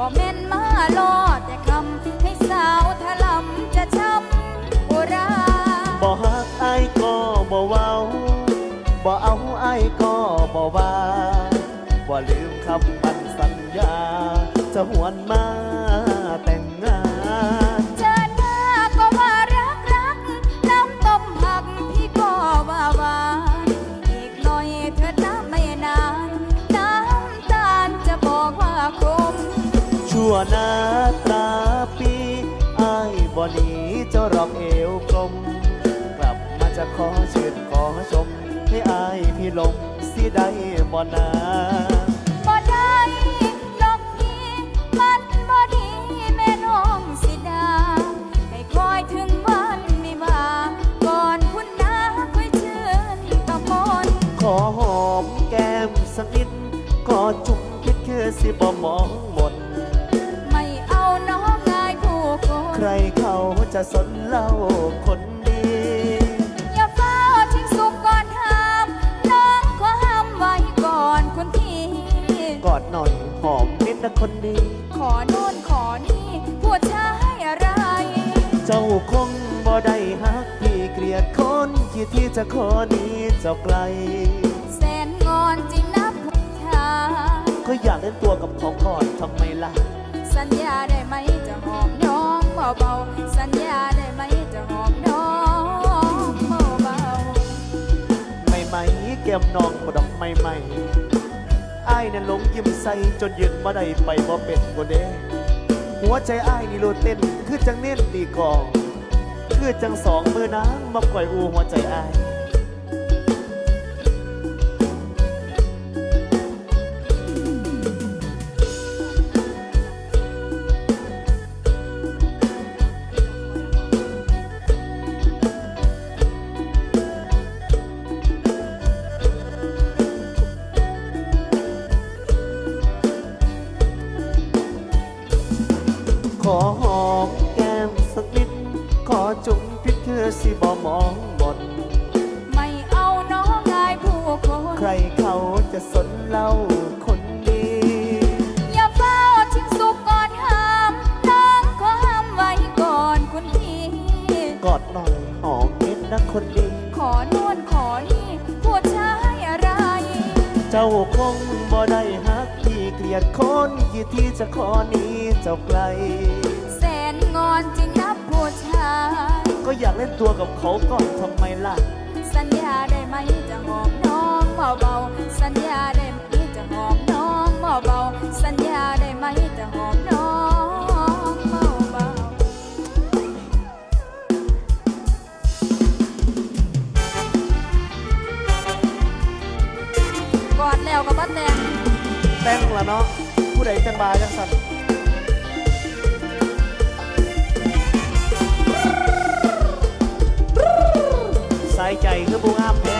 บ่แม่นมาหลอ นขอชม ให้อายพี่ลงสิได้บ่นาบ่ได้ดอกพี่มันบ่ดีแม่น้องสิดาให้คอยถึงวันวิวาห์ก่อนคุณนาค่อยเชื่นกำมนขอหอมแก้มสักนิดขอจุ่มคิดคือสิบ่มองหมด ไม่เอาน้องงายผู้คน ใครเขาจะสนเล่าคน กอดหน่อยหอมนิดนะคนดี ขอโน่นขอนี่ผู้ชายอะไร เจ้าคงบ่ได้ฮักพี่เกลียดคนที่ที่จะขอหนี้เจ้าไกล แสนงอนจริงนะผู้ชายก็อยากเล่นตัวกับเขาก่อนทำไมล่ะ สัญญาได้ไหมจะหอมน้องเบาๆสัญญาได้ไหมจะหอมน้องเบาไม่ไหมแก้มน้องบ่ดอกไม่ไหม อ้ายนั้นหลงยิ้มใส่จนยืนบ่ได้ไปบ่เป็นบ่เด้หัวใจอ้ายนี่โลดเต้นคือจังเน้นตีกอง คือจังสองมือนางมาก่อยอูหัวใจอ้าย จ้าคงบ่ได้ฮักพี่เกลียดคนที่ที่จะขอหนี้เจ้าไกล แสนงอนจริงนะผู้ชาย ก็อยากเล่นตัวกับเขาก่อนทำไมล่ะ สัญญาได้ไหมจะหอมน้องเบาๆสัญญาได้ไหมจะหอมน้องเบาๆสัญญาได้ไหมจะหอมน้อง แล้วกับบ้านแดงแต่งละเนาะผู้ใดจังบาจังสันสายใจคือผู้งามแท้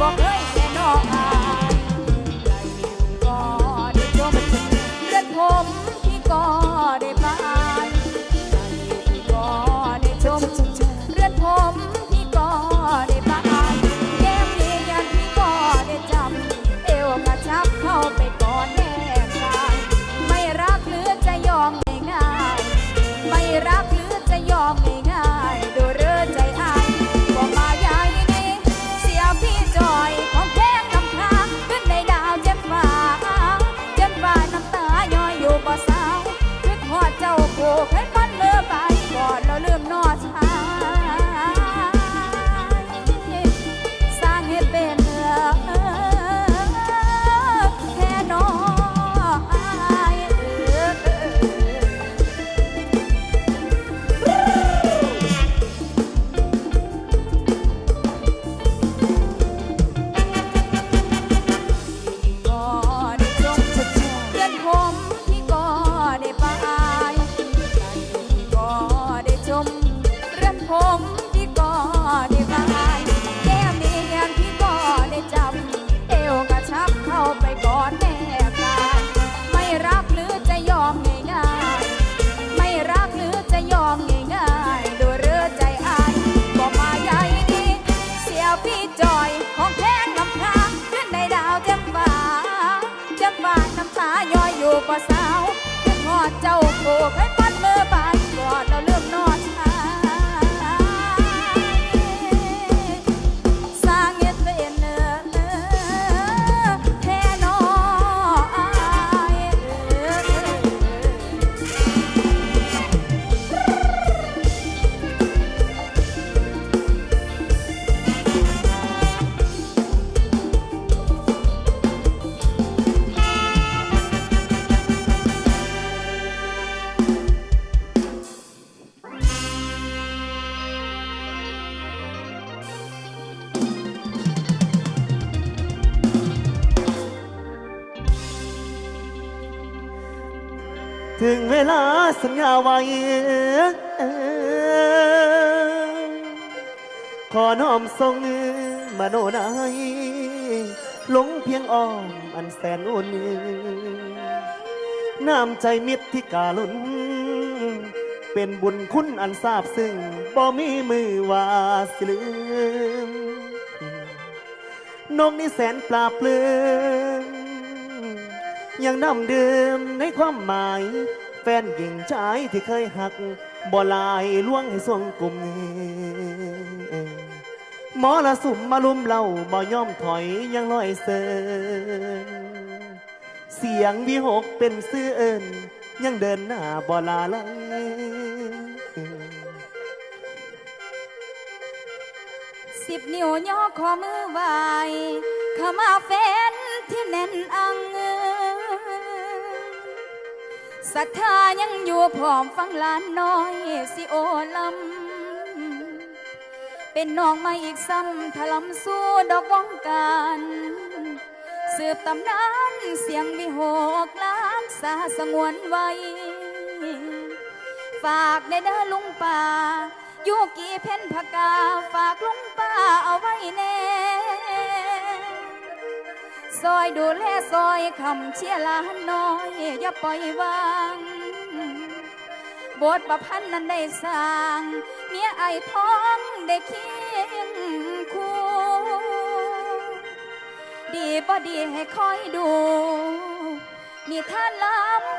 Bob Lee. ำตาย้อยอยู่กว่าสาวเพื่อนหอดเจ้าโกกให้ปัดมือบานกอดแล้วเลือ ถึงเวลาสัญญาไว้ขอน้อมทรงมโนนายหลงเพียงอ้อมอันแสนอุ่นน้ำใจมิตรที่กาลุน เป็นบุญคุณอันซาบซึ่งบ่มีมือว่าสิลืมนกนี่แสนปลาบปลื้ม ยังน้ำเดิมในความหมาย แฟนหญิงชายที่เคยหัก บ่ลายล่วงให้สวงกลุ่มหมอละสุมมาลุมเล่าบ่ย่อมถอยยังลอยเสินเสียงวิหกเป็นซื่อเอินยังเดินหน้าบ่ลาเลยสิบนิ้วย่อขอมือไหวข้ามาแฟนที่แน่นอัง ศรัทธายังอยู่พร้อมฟังลานน้อยสิโอลำเป็นน้องมาอีกซ้ำถลำสู้ดอกวงการสืบตำนานเสียงวิหกล้านสาสงวนไว้ ฝากในเด้อลุงป่าอยู่กี่เพ่นพกาฝากลุงป่าเอาไว้แน่ ซอยดูแลซอยคำเชียลานน้อย อย่าปล่อยวางบทประพันธ์นั้นได้สร้างเมียไอท้องได้เคียงคู่ดีบ่ดีให้คอยดู มีท่านล้ำ